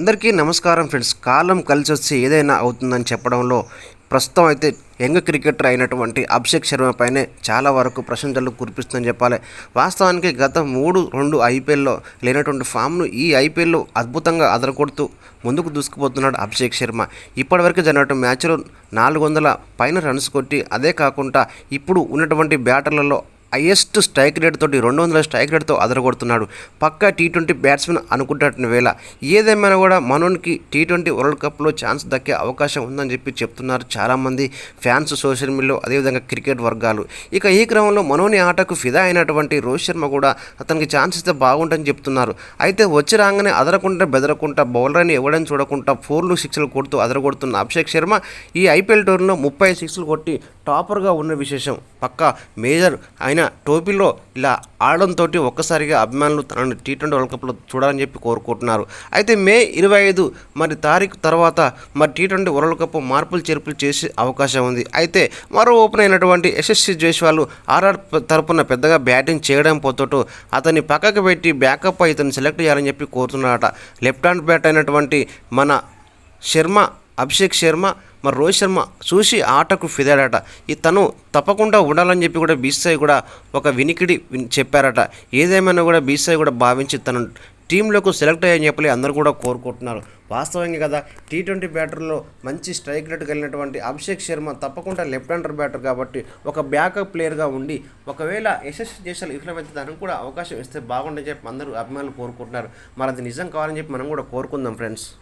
అందరికీ నమస్కారం ఫ్రెండ్స్. కాలం కలిసి వచ్చి ఏదైనా అవుతుందని చెప్పడంలో ప్రస్తుతం అయితే యంగ్ క్రికెటర్ అయినటువంటి అభిషేక్ శర్మ పైనే చాలా వరకు ప్రశంసలు కురిపిస్తుందని చెప్పాలి. వాస్తవానికి గత మూడు రెండు ఐపీఎల్లో లేనటువంటి ఫామ్ను ఈ ఐపీఎల్లో అద్భుతంగా అదరకొడుతూ ముందుకు దూసుకుపోతున్నాడు అభిషేక్ శర్మ. ఇప్పటివరకు జరిగినటువంటి మ్యాచ్లో నాలుగు వందల పైన రన్స్ కొట్టి అదే కాకుండా ఇప్పుడు ఉన్నటువంటి బ్యాటర్లలో హైయెస్ట్ స్ట్రైక్ రేట్ తోటి రెండు వందల స్ట్రైక్ రేట్తో అదరగొడుతున్నాడు. పక్క టీ ట్వంటీ బ్యాట్స్మెన్ అనుకుంటున్న వేళ. ఏదేమైనా కూడా మనోనికి టీ ట్వంటీ వరల్డ్ కప్లో ఛాన్స్ దక్కే అవకాశం ఉందని చెప్పి చెప్తున్నారు చాలామంది ఫ్యాన్స్ సోషల్ మీడియాలో అదేవిధంగా క్రికెట్ వర్గాలు. ఇక ఈ క్రమంలో మనోని ఆటకు ఫిదా అయినటువంటి రోహిత్ శర్మ కూడా అతనికి ఛాన్స్ ఇస్తే బాగుంటుందని చెప్తున్నారు. అయితే వచ్చి రాగానే అదరకుండా బెదరకుండా బౌలర్ని ఎవడని చూడకుండా ఫోర్లు సిక్స్లు కొడుతూ అదరగొడుతున్న అభిషేక్ శర్మ ఈ ఐపీఎల్ టోర్లో ముప్పై సిక్స్లు కొట్టి టాపర్గా ఉన్న విశేషం. పక్క మేజర్ అయిన టోపీలో ఇలా ఆడడంతో ఒక్కసారిగా అభిమానులు తనను టీ ట్వంటీ వరల్డ్ కప్లో చూడాలని చెప్పి కోరుకుంటున్నారు. అయితే మే ఇరవై ఐదు మరి తారీఖు తర్వాత మరి టీ ట్వంటీ వరల్డ్ కప్ మార్పులు చేర్పులు చేసే అవకాశం ఉంది. అయితే మరో ఓపెన్ అయినటువంటి యశస్వి జైస్వాల్ ఆర్ఆర్ తరపున పెద్దగా బ్యాటింగ్ చేయడం పోతోటో అతన్ని పక్కకు పెట్టి బ్యాకప్ ఇతను సెలెక్ట్ చేయాలని చెప్పి కోరుతున్నారట. లెఫ్ట్ హ్యాండ్ బ్యాట్ అయినటువంటి మన శర్మ అభిషేక్ శర్మ మరి రోహిత్ శర్మ చూసి ఆటకు ఫిదాడట. ఈ తను తప్పకుండా ఉండాలని చెప్పి కూడా బీసీఐ కూడా ఒక వినికిడి చెప్పారట. ఏదేమైనా కూడా బీసీఐ కూడా భావించి తను టీంలోకి సెలెక్ట్ అయ్యని చెప్పి అందరూ కూడా కోరుకుంటున్నారు. వాస్తవంగా కదా టీ ట్వంటీ బ్యాటర్లో మంచి స్ట్రైక్ రేట్ కలిగినటువంటి అభిషేక్ శర్మ తప్పకుండా లెఫ్ట్ హ్యాండర్ బ్యాటర్ కాబట్టి ఒక బ్యాకప్ ప్లేయర్గా ఉండి ఒకవేళ యశస్వి చేసాలు విఫలమైతే తనకు కూడా అవకాశం ఇస్తే బాగుండని చెప్పి అందరూ అభిమానులు కోరుకుంటున్నారు. మరి అది నిజం కావాలని చెప్పి మనం కూడా కోరుకుందాం ఫ్రెండ్స్.